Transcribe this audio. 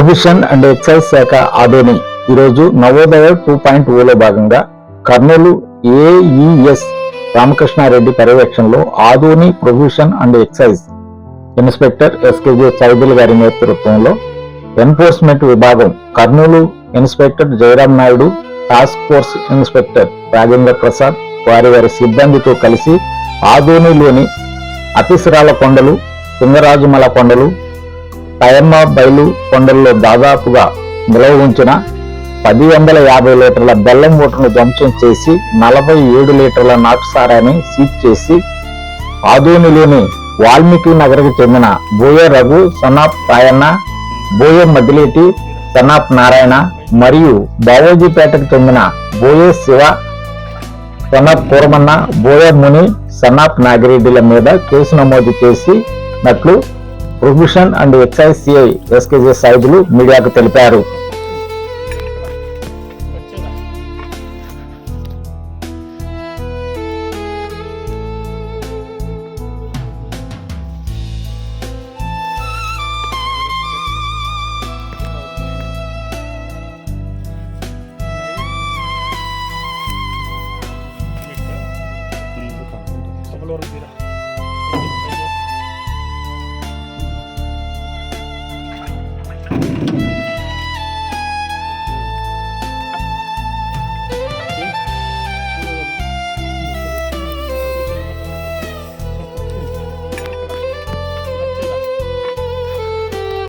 Prohibition and excise శాఖ ఆదోని ఈరోజు Navodaya two point Ola భాగంగా కర్నూలు ఏఈఎస్ రామకృష్ణారెడ్డి పర్యవేక్షణలో Adoni prohibition and excise inspector SKJ Chowdary గారి నేతృత్వంలో ఎన్ఫోర్స్మెంట్ విభాగం Kurnool inspector Jayaram Naidu task force inspector Rajendra Prasad వారి వారి సిబ్బందితో కలిసి ఆదోనిలోని అతిసిరాల కొండలు సింగరాజుమల కొండలు టయమ్మ బయలు కొండల్లో దాదాపుగా నిలవ ఉంచిన పది వందల యాభై లీటర్ల బెల్లం మూటను ధ్వంసం చేసి నలభై ఏడు లీటర్ల నాటు సారాన్ని సీజ్ చేసి ఆదోనిలోని వాల్మీకి నగర్కు చెందిన బోయ రఘు సనాప్ రాయన్న బోయ మదిలేటి సనాప్ నారాయణ మరియు బావోజీపేటకు చెందిన బోయే శివ సనాప్ కూరమన్న బోయ ముని సనాప్ నాగిరెడ్డిల మీద కేసు నమోదు చేసినట్లు Prohibition and excise CI SKJ Saidulu మీడియాకు తెలిపారు Solo lo retira.